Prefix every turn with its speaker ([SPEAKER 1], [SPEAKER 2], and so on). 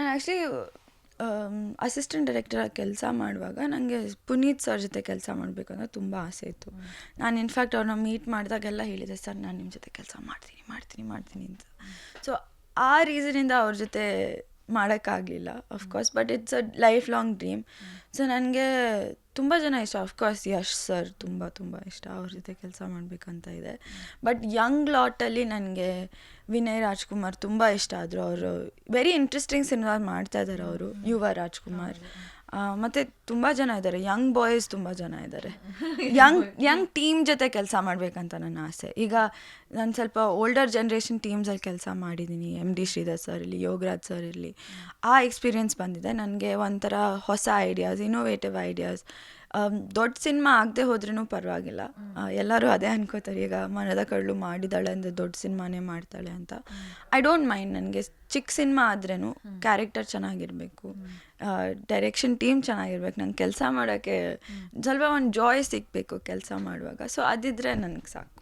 [SPEAKER 1] ನಾನು actually assistant ಡೈರೆಕ್ಟರಾಗಿ ಕೆಲಸ ಮಾಡುವಾಗ ನನಗೆ ಪುನೀತ್ ಸರ್ ಜೊತೆ ಕೆಲಸ ಮಾಡಬೇಕು ಅನ್ನೋ ತುಂಬ ಆಸೆ ಇತ್ತು. ನಾನು ಇನ್ಫ್ಯಾಕ್ಟ್ ಅವ್ರನ್ನ ಮೀಟ್ ಮಾಡಿದಾಗೆಲ್ಲ ಹೇಳಿದೆ, ಸರ್, ನಾನು ನಿಮ್ಮ ಜೊತೆ ಕೆಲಸ ಮಾಡ್ತೀನಿ ಮಾಡ್ತೀನಿ ಮಾಡ್ತೀನಿ ಅಂತ. ಸೊ ಆ ರೀಸನಿಂದ ಅವ್ರ ಜೊತೆ ಮಾಡೋಕ್ಕಾಗಲಿಲ್ಲ of course but it's a lifelong dream so ನನಗೆ ತುಂಬ ಜನ ಇಷ್ಟ ಅಫ್ಕೋರ್ಸ್ ಯಶ್ ಸರ್ ತುಂಬ ತುಂಬ ಇಷ್ಟ. ಅವ್ರ ಜೊತೆ ಕೆಲಸ ಮಾಡಬೇಕಂತ ಇದೆ. ಬಟ್ ಯಂಗ್ ಲಾಟಲ್ಲಿ ನನಗೆ ವಿನಯ್ ರಾಜ್ಕುಮಾರ್ ತುಂಬ ಇಷ್ಟ ಆದರು. ಅವರು ವೆರಿ ಇಂಟ್ರೆಸ್ಟಿಂಗ್ ಸಿನಿಮಾ ಮಾಡ್ತಾ ಇದ್ದಾರೆ ಅವರು ಯುವ ರಾಜ್ಕುಮಾರ್. ಮತ್ತೆ ತುಂಬ ಜನ ಇದ್ದಾರೆ. ಯಂಗ್ ಬಾಯ್ಸ್ ತುಂಬ ಜನ ಇದ್ದಾರೆ. ಯಂಗ್ ಯಂಗ್ ಟೀಮ್ ಜೊತೆ ಕೆಲಸ ಮಾಡ್ಬೇಕಂತ ನನ್ನ ಆಸೆ. ಈಗ ನಾನು ಸ್ವಲ್ಪ ಓಲ್ಡರ್ ಜನ್ರೇಷನ್ ಟೀಮ್ಸಲ್ಲಿ ಕೆಲಸ ಮಾಡಿದ್ದೀನಿ ಎಂ ಡಿ ಶ್ರೀಧರ್ ಸರ್ ಇರಲಿ ಯೋಗರಾಜ್ ಸರ್ ಇರಲಿ. ಆ ಎಕ್ಸ್ಪೀರಿಯನ್ಸ್ ಬಂದಿದೆ. ನನಗೆ ಒಂಥರ ಹೊಸ ಐಡಿಯಾಸ್ ಇನೋವೇಟಿವ್ ಐಡಿಯಾಸ್ ದೊಡ್ಡ ಸಿನಿಮಾ ಆಗದೆ ಹೋದ್ರೂ ಪರವಾಗಿಲ್ಲ. ಎಲ್ಲರೂ ಅದೇ ಅನ್ಕೋತಾರೆ ಈಗ ಮನದ ಕಳ್ಳು ಮಾಡಿದಾಳೆ ಅಂದರೆ ದೊಡ್ಡ ಸಿನಿಮಾನೇ ಮಾಡ್ತಾಳೆ ಅಂತ. ಐ ಡೋಂಟ್ ಮೈಂಡ್ ನನಗೆ. ಚಿಕ್ಕ ಸಿನಿಮಾ ಆದ್ರೂ ಕ್ಯಾರೆಕ್ಟರ್ ಚೆನ್ನಾಗಿರಬೇಕು. ಡೈರೆಕ್ಷನ್ ಟೀಮ್ ಚೆನ್ನಾಗಿರ್ಬೇಕು. ನಂಗೆ ಕೆಲಸ ಮಾಡೋಕ್ಕೆ ಸ್ವಲ್ಪ ಒಂದು ಜಾಯ್ ಸಿಗಬೇಕು ಕೆಲಸ ಮಾಡುವಾಗ. ಸೊ ಅದಿದ್ರೆ ನನಗೆ ಸಾಕು.